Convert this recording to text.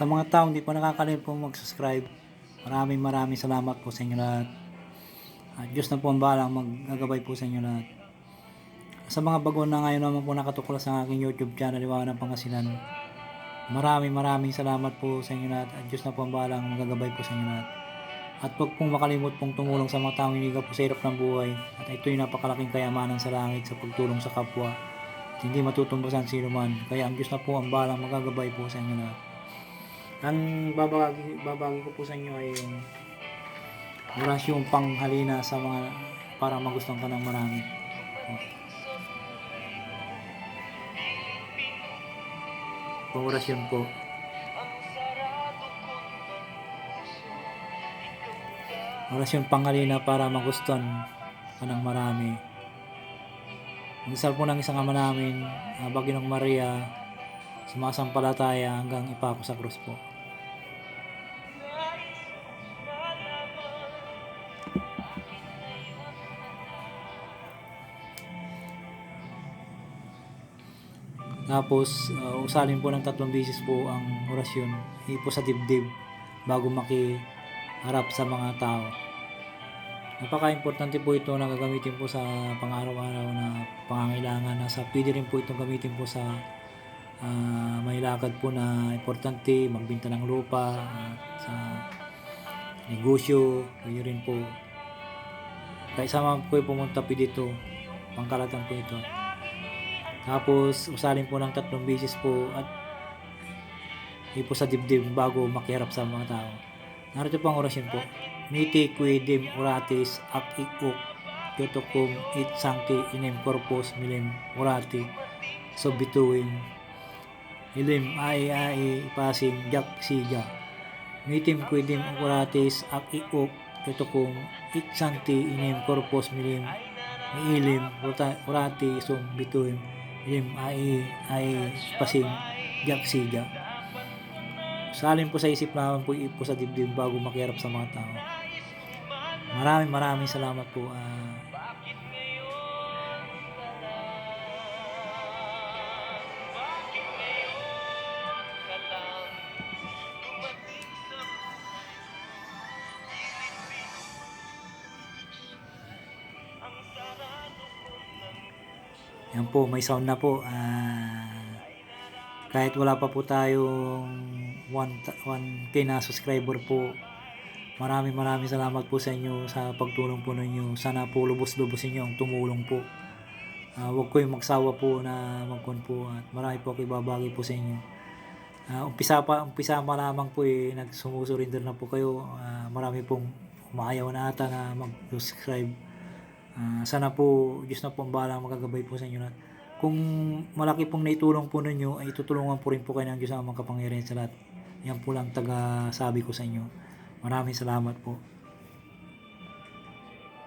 Sa mga tao hindi pa nakakalim po mag-subscribe, maraming maraming salamat po sa inyo lahat. At Diyos na po ang balang maggagabay po sa inyo lahat. Sa mga bago na ngayon naman po nakatuklas sa aking YouTube channel, Iwanan ng Pangasinan. Maraming maraming salamat po sa inyo lahat at Diyos na po ang balang magagabay po sa inyo lahat. At huwag pong makalimot pong tumulong sa mga taong hiniga po sa hirap ng buhay. At ito'y napakalaking kayamanan sa langit sa pagtulong sa kapwa. At hindi matutumbasan sino man. Kaya ang Diyos na po ang balang magagabay po sa inyo lahat. Ang babagi, babagi ko po sa inyo ay orasyong panghalina sa mga para magustuhan ka ng marami. Pang orasyon po. Orasyon panghalina para magustuhan ka ng marami. Ang isal po ng isang ama namin, Baginong Maria, sumasampalataya hanggang ipako sa krus po. Tapos, uh, usalin po ng tatlong beses po ang orasyon. Ipo sa dibdib bago makiharap sa mga tao. Napaka-importante po ito na gagamitin po sa pang-araw-araw na pangangailangan. Nasa pwede rin po itong gamitin po sa ah, may lakad po na importante, magbenta ng lupa, at sa negosyo, kayo rin po. Kahit sama po pumunta po dito, pangkalatan po ito. Tapos, usalin po ng tatlong beses po at ipo sa dibdib bago makiharap sa mga tao. Narito po ang orasyon po. Miti quidem oratis ac iuk tutukum it sancti inem corpus milim orati sobituin ilim ai ai ipasing jak siga mitim quidem oratis ac iuk tutukum it sancti inem corpus milim ilim orati sum bituin ilim ai ai pasing jak siga Salin po sa isip naman po ipo sa dibdib bago makiharap sa mga tao. Maraming maraming salamat po. ah. Yan po, may sound na po. Ah, kahit wala pa po tayong 1, 1k na subscriber po, Maraming maraming salamat po sa inyo sa pagtulong po ninyo. Sana po lubos-lubos inyo ang tumulong po. Ah, huwag ko yung magsawa po na magkon po at marami po ako ibabagi po sa inyo. Ah, umpisa pa umpisa pa lamang po eh nagsumusurrender na po kayo. Ah, marami pong umayaw na ata na mag-subscribe. Ah, sana po Diyos na po ang bahala magagabay po sa inyo lahat. Kung malaki pong naitulong po ninyo ay tutulungan po rin po kayo ng Diyos na makapangyarihan sa lahat. Yan po lang taga sabi ko sa inyo. Maraming salamat po.